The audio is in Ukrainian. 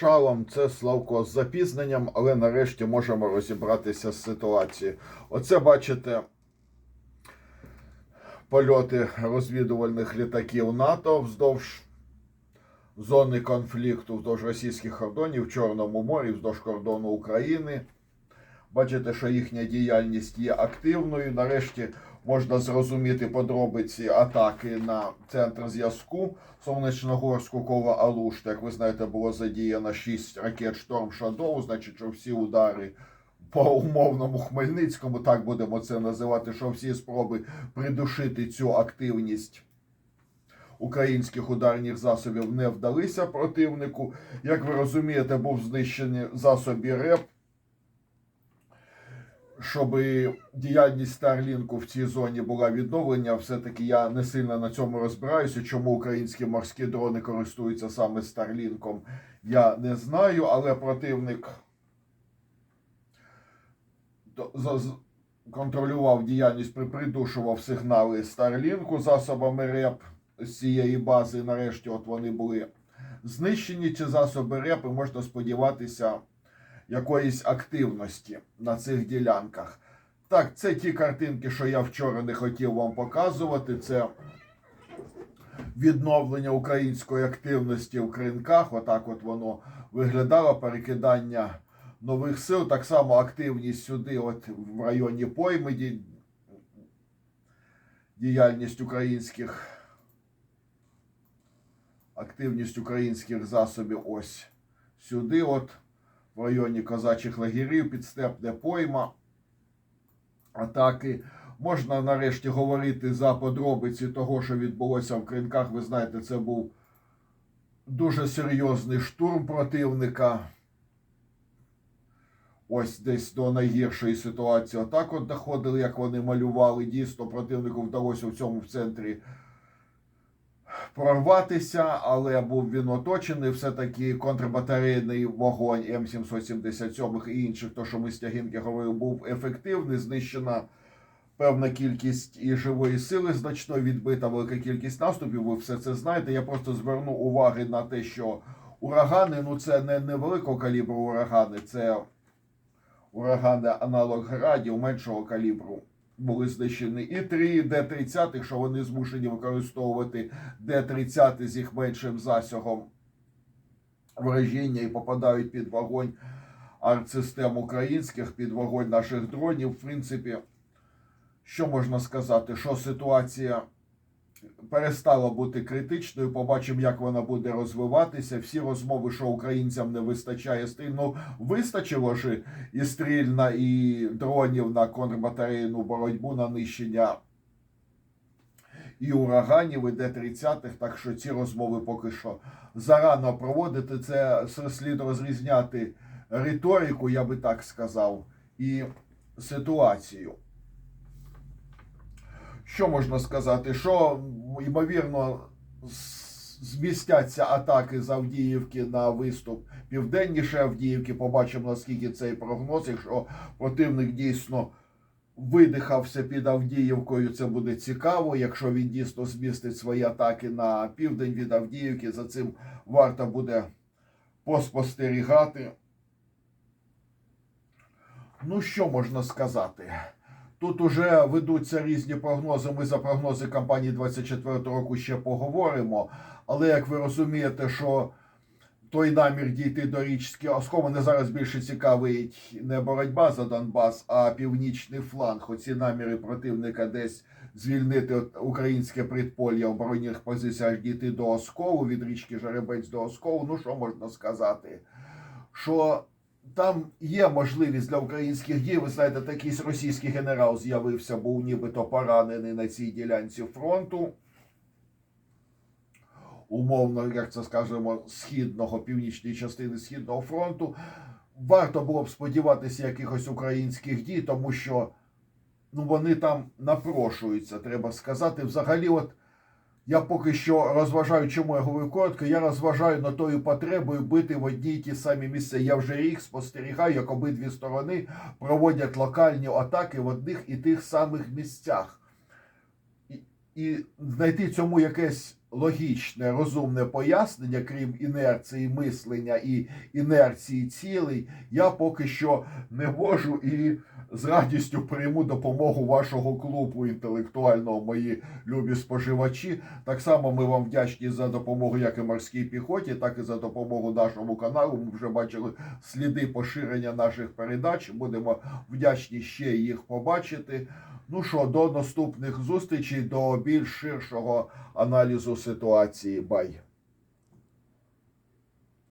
Шалом, це Славко з запізненням, але нарешті можемо розібратися з ситуацією. Оце бачите польоти розвідувальних літаків НАТО вздовж зони конфлікту, вздовж російських кордонів в Чорному морі, вздовж кордону України. Бачите, що їхня діяльність є активною. Нарешті можна зрозуміти подробиці атаки на центр зв'язку Сонячногорську коло Алушти. Як ви знаєте, було задіяно 6 ракет Шторм Шадоу, значить, що всі удари по умовному Хмельницькому, так будемо це називати, що всі спроби придушити цю активність українських ударних засобів не вдалися противнику. Як ви розумієте, був знищений засоби РЕП щоб діяльність Старлінку в цій зоні була відновлена, все-таки я не сильно на цьому розбираюся. Чому українські морські дрони користуються саме Старлінком, я не знаю, але противник контролював діяльність, припридушував сигнали Старлінку засобами РЕП з цієї бази. Нарешті, от вони були знищені. Ці засоби РЕП, і можна сподіватися якоїсь активності на цих ділянках. Так, це ті картинки, що я вчора не хотів вам показувати. Це відновлення української активності в кринках. Отак от воно виглядало, перекидання нових сил. Так само активність сюди, от в районі Поймиді, діяльність українських. Активність українських засобів ось сюди, от в районі козачих лагерів, підстепне пойма, атаки. Можна нарешті говорити за подробиці того, що відбулося в кринках. Ви знаєте, це був дуже серйозний штурм противника. Ось десь до найгіршої ситуації. Отак от доходили, як вони малювали. Дійсно, противнику вдалося в цьому в центрі прорватися, але був він оточений. Все-таки контрбатарейний вогонь М777 і інших, то що ми з Тягінки говорили, був ефективний. Знищена певна кількість і живої сили, значно відбита велика кількість наступів. Ви все це знаєте. Я просто зверну уваги на те, що урагани ну це не невеликого калібру урагани, це урагани аналог градів меншого калібру були знищені і три Д-30, що вони змушені використовувати Д-30 з їх меншим засягом вражіння і попадають під вогонь артсистем українських, під вогонь наших дронів. В принципі, що можна сказати, що ситуація перестала бути критичною. Побачимо, як вона буде розвиватися. Всі розмови, що українцям не вистачає стріль. Ну, вистачило ж і стрільна, і дронів на контрбатарейну боротьбу на нищення. І ураганів, і Д-30, так що ці розмови поки що зарано проводити. Це слід розрізняти риторику, я би так сказав, і ситуацію. Що можна сказати? Що, ймовірно, змістяться атаки з Авдіївки на виступ південніше Авдіївки. Побачимо, наскільки цей прогноз. Якщо противник дійсно видихався під Авдіївкою, це буде цікаво. Якщо він дійсно змістить свої атаки на південь від Авдіївки, за цим варто буде поспостерігати. Ну, що можна сказати? Тут уже ведуться різні прогнози. Ми за прогнози кампанії 24 року ще поговоримо. Але як ви розумієте, що той намір дійти до річки Оскол мене зараз більше цікавить не боротьба за Донбас, а північний фланг. Оці наміри противника десь звільнити українське предполя оборонних позицій, аж дійти до Осколу, від річки Жеребець до Осколу. Ну що можна сказати? Що там є можливість для українських дій. Ви знаєте, такий російський генерал з'явився, був нібито поранений на цій ділянці фронту. Умовно, як це скажемо, східного, північної частини східного фронту. Варто було б сподіватися якихось українських дій, тому що ну, вони там напрошуються, треба сказати. Взагалі, от я поки що розважаю, чому я говорю коротко, я розважаю на тою потребою бити в одні й ті самі місця. Я вже рік спостерігаю, як обидві сторони проводять локальні атаки в одних і тих самих місцях. І, знайти цьому якесь логічне, розумне пояснення, крім інерції мислення і інерції цілей, я поки що не можу і з радістю прийму допомогу вашого клубу інтелектуального, мої любі споживачі. Так само ми вам вдячні за допомогу як і морській піхоті, так і за допомогу нашому каналу. Ми вже бачили сліди поширення наших передач. Будемо вдячні ще їх побачити. Ну що, до наступних зустрічей, до більш ширшого аналізу ситуації. Бай!